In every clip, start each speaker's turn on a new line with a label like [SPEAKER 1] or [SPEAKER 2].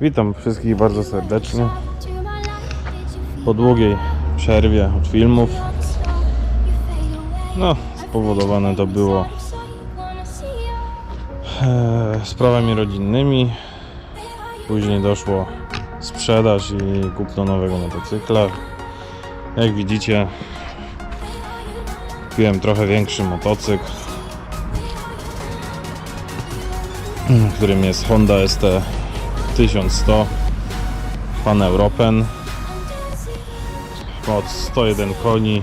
[SPEAKER 1] Witam wszystkich bardzo serdecznie. Po długiej przerwie od filmów. No, spowodowane to było e, sprawami rodzinnymi. Później doszło sprzedaż i kupno nowego motocykla. Jak widzicie, kupiłem trochę większy motocykl, którym jest Honda ST 1100 Pan Europen. Moc 101 koni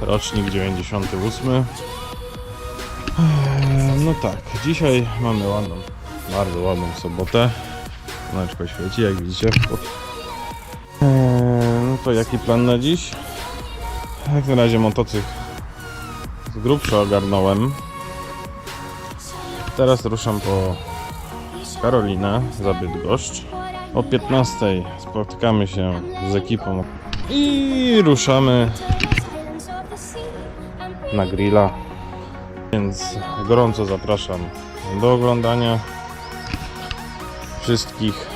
[SPEAKER 1] rocznik 98 Eee, no tak dzisiaj mamy ładną bardzo ładną sobotę słoneczko świeci jak widzicie. Eee, no to jaki plan na dziś? Jak na razie motocykl z grubsza ogarnąłem. Teraz ruszam po Karolinę za Bydgoszcz. O 15 spotykamy się z ekipą i ruszamy na grilla. Więc gorąco zapraszam do oglądania wszystkich.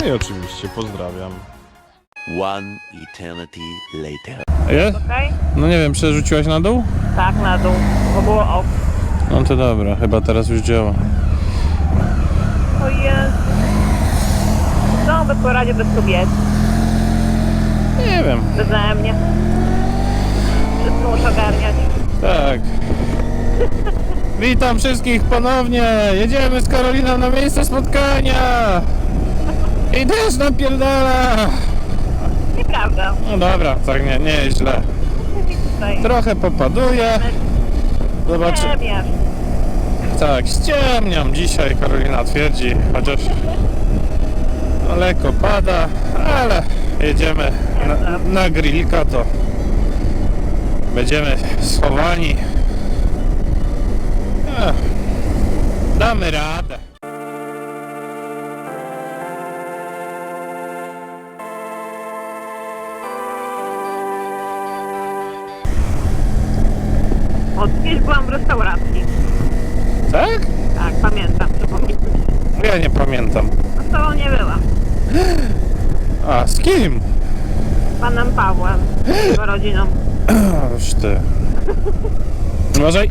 [SPEAKER 1] No i oczywiście pozdrawiam.
[SPEAKER 2] One eternity later.
[SPEAKER 1] Jest?
[SPEAKER 3] Okej?
[SPEAKER 1] No nie wiem, przerzuciłaś na dół?
[SPEAKER 3] Tak, na dół, bo było off.
[SPEAKER 1] No to dobra, chyba teraz już działa.
[SPEAKER 3] O Jezu. No, bez poradzie, bez kobiet,
[SPEAKER 1] Nie wiem.
[SPEAKER 3] beze mnie. Wszystko muszę ogarniać.
[SPEAKER 1] Tak. Witam wszystkich ponownie. Jedziemy z Karoliną na miejsce spotkania. I też napierdala.
[SPEAKER 3] Nieprawda.
[SPEAKER 1] No dobra, tak nie, nie jest źle. Trochę popaduje. Zobaczy.
[SPEAKER 3] Ciemiasz.
[SPEAKER 1] Tak, ściemniam dzisiaj, Karolina twierdzi, chociaż lekko pada, ale jedziemy na, na grillka, to będziemy schowani. Damy radę.
[SPEAKER 3] Od kiedyś byłam w restauracji.
[SPEAKER 1] Tak?
[SPEAKER 3] Tak, pamiętam, przypomnij.
[SPEAKER 1] Ja nie pamiętam.
[SPEAKER 3] No z tobą nie byłam.
[SPEAKER 1] A, z kim?
[SPEAKER 3] Z panem Pawłem. Z jego rodziną.
[SPEAKER 1] A, już ty. Uważaj.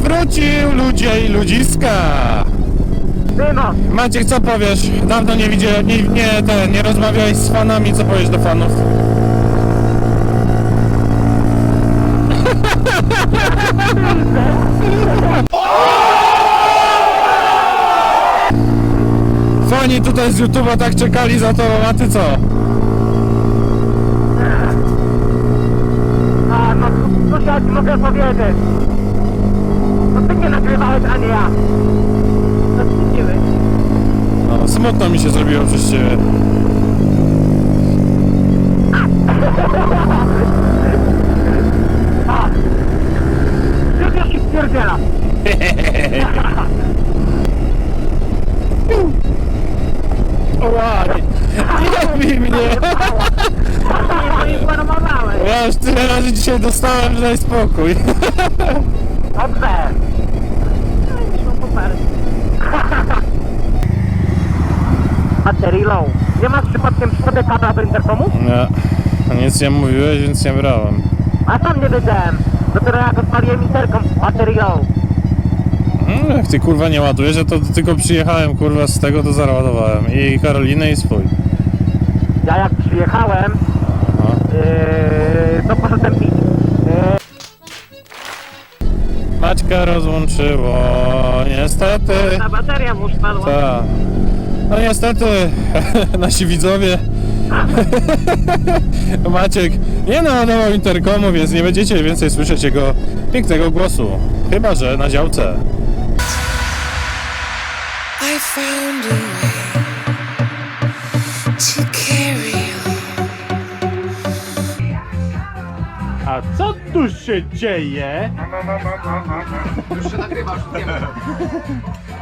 [SPEAKER 1] wrócił, ludzie i ludziska.
[SPEAKER 3] Dymo!
[SPEAKER 1] Maciek, co powiesz? Dawno nie widziałem, nie, nie, te, nie rozmawiałeś z fanami, co powiesz do fanów? Fani tutaj z YouTube'a tak czekali za tobą, a ty co?
[SPEAKER 3] A, no cóż ja ci mogę powiedzieć? No nie nagrywałeś, a nie ja. No wstydziłeś.
[SPEAKER 1] smutno mi się zrobiło przez ciebie.
[SPEAKER 3] Tylko się wpierdziela.
[SPEAKER 1] O ładnie. Nie bij mnie.
[SPEAKER 3] To nie zmarnowałeś.
[SPEAKER 1] Ja już tyle razy dzisiaj dostałem, że daj spokój.
[SPEAKER 3] Dobrze. No super. Battery low. Nie masz przypadkiem przy sobie kabla do interkomu?
[SPEAKER 1] Nie, nic nie mówiłeś, więc nie brałem.
[SPEAKER 3] A sam nie wiedziałem. Dopiero jak odpaliłem interkom, battery low.
[SPEAKER 1] Mm, Jak ty kurwa nie ładujesz, ja to tylko przyjechałem kurwa z tego, to załadowałem. I Karolinę i swój.
[SPEAKER 3] Ja jak przyjechałem,
[SPEAKER 1] No.
[SPEAKER 3] yy, to poszedłem pić.
[SPEAKER 1] Maćka rozłączyło, niestety.
[SPEAKER 3] ta bateria mu spadła.
[SPEAKER 1] Tak. No niestety, nasi widzowie. Maciek nie naładował interkomu, więc nie będziecie więcej słyszeć jego pięknego głosu. Chyba, że na działce.
[SPEAKER 4] I found a way
[SPEAKER 1] A co tu się dzieje?
[SPEAKER 5] Już się nagrywasz, wiem.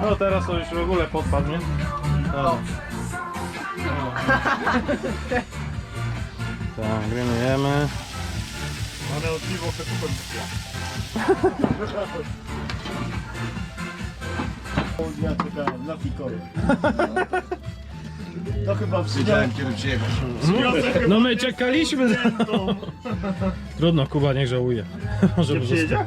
[SPEAKER 1] No teraz to już w ogóle podpadł, nie? No. Tak, grynujemy.
[SPEAKER 6] Ale od piwo kupę Ja czekałem na pikory. To chyba
[SPEAKER 5] Wiedziałem, kiedy przyjechać.
[SPEAKER 1] No my czekaliśmy. Trudno, Kuba niech żałuje. Może
[SPEAKER 6] Nie przyjedzie?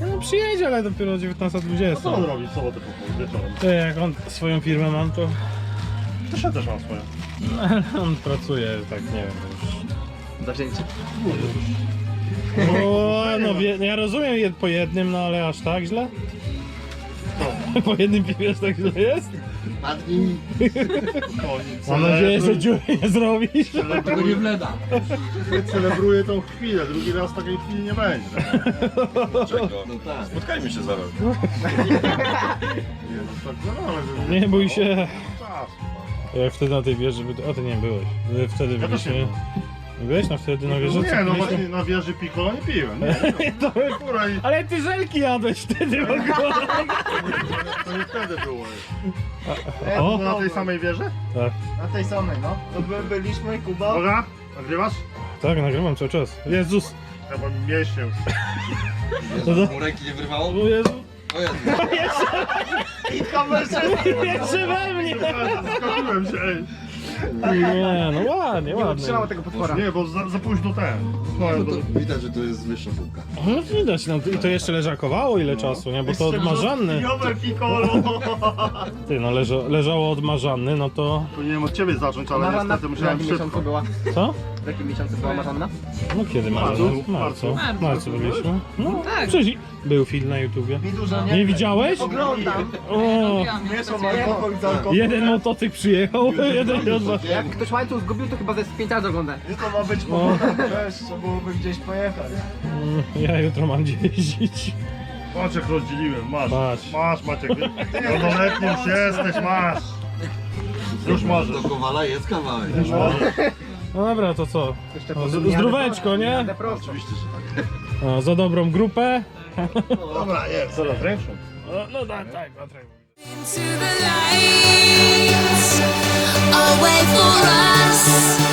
[SPEAKER 1] No przyjedzie, ale dopiero o 19.20.
[SPEAKER 6] Co on robi w sobotę po południu wieczorem?
[SPEAKER 1] To jak on swoją firmę mam, to
[SPEAKER 6] Też ja też mam swoją.
[SPEAKER 1] on pracuje, tak nie wiem już.
[SPEAKER 5] Zawzięcie.
[SPEAKER 1] O, no wie, ja rozumiem jed po jednym, no ale aż tak źle? Po jednym piwie aż tak źle jest?
[SPEAKER 5] Padnij.
[SPEAKER 6] Koniec.
[SPEAKER 1] Mam nadzieję, że dziury nie zrobisz.
[SPEAKER 5] Tego nie wleda.
[SPEAKER 6] Celebruję tą chwilę, drugi raz takiej chwili nie będzie.
[SPEAKER 5] No tak.
[SPEAKER 7] Spotkajmy się zaraz.
[SPEAKER 6] Nie, no tak że
[SPEAKER 1] Nie bój się.
[SPEAKER 6] czas.
[SPEAKER 1] Jak wtedy na tej wieży, by- o ty nie byłeś. Wtedy
[SPEAKER 6] Ja też nie
[SPEAKER 1] byliśmy. Byłeś na wtedy na wieży? co
[SPEAKER 6] Nie, no właśnie na wieży Piccolo nie piłem. Nie,
[SPEAKER 1] To-
[SPEAKER 6] Kurwa, i
[SPEAKER 1] Ale ty żelki jadłeś wtedy w ogóle.
[SPEAKER 6] to nie wtedy było.
[SPEAKER 1] O,
[SPEAKER 6] Na tej samej wieży?
[SPEAKER 1] tak,
[SPEAKER 5] Na tej samej, no. To by byliśmy, Kuba.
[SPEAKER 6] Dobra, nagrywasz?
[SPEAKER 1] tak, nagrywam cały czas. Jezus!
[SPEAKER 6] Chyba miesiąc.
[SPEAKER 1] No to-
[SPEAKER 7] Mu ręki nie wyrwało?
[SPEAKER 1] O Jezu!
[SPEAKER 7] O Jezu.
[SPEAKER 1] Jeszcze we mnie!
[SPEAKER 6] Zaskoczyłem się, ej.
[SPEAKER 1] Nie, no ładnie, ładnie.
[SPEAKER 5] tego potwora.
[SPEAKER 6] Nie, bo za, za późno ten. No,
[SPEAKER 7] No to widać, że to jest wyższa półka.
[SPEAKER 1] No widać, no i to jeszcze leżakowało ile czasu, nie? Bo to odmarzanny.
[SPEAKER 6] Jowe Piccolo!
[SPEAKER 1] Ty, no leża, leżało odmarzanny, no to...
[SPEAKER 6] Powinienem od ciebie zacząć, ale
[SPEAKER 5] Marzanna
[SPEAKER 6] niestety
[SPEAKER 5] w
[SPEAKER 6] musiałem
[SPEAKER 5] jakim
[SPEAKER 6] szybko.
[SPEAKER 5] miesiącu była?
[SPEAKER 1] Co?
[SPEAKER 5] W jakim miesiącu była Marzanna?
[SPEAKER 1] No kiedy? Marcu. W marcu. W marcu byliśmy. No tak. Przecież był film na YouTubie.
[SPEAKER 5] Dużo
[SPEAKER 1] Nie widziałeś?
[SPEAKER 5] Oglądam.
[SPEAKER 1] O,
[SPEAKER 5] Mieszam alkohol
[SPEAKER 1] jeden motocykl przyjechał, jeden nie
[SPEAKER 5] Jak ktoś łańcuch zgubił, to chyba ze z pięć razy ogląda.
[SPEAKER 6] To ma być
[SPEAKER 1] O,
[SPEAKER 5] Jeszcze byłoby gdzieś pojechać.
[SPEAKER 1] mm, ja jutro mam gdzie jeździć.
[SPEAKER 6] Patrz jak rozdzieliłem, masz.
[SPEAKER 1] Patrz.
[SPEAKER 6] Masz Maciek. Pełnoletni już jesteś, masz. Już możesz.
[SPEAKER 7] Do Kowala jest kawałek.
[SPEAKER 1] No dobra, to co?
[SPEAKER 5] Jeszcze
[SPEAKER 1] No, z- zdróweczko, nie?
[SPEAKER 5] jadę prosto.
[SPEAKER 7] Oczywiście, że tak.
[SPEAKER 1] Za dobrą grupę.
[SPEAKER 6] Dobra, jest. Coraz ręczą.
[SPEAKER 1] No, no tak, tak, tak.
[SPEAKER 4] Into the light. away for us.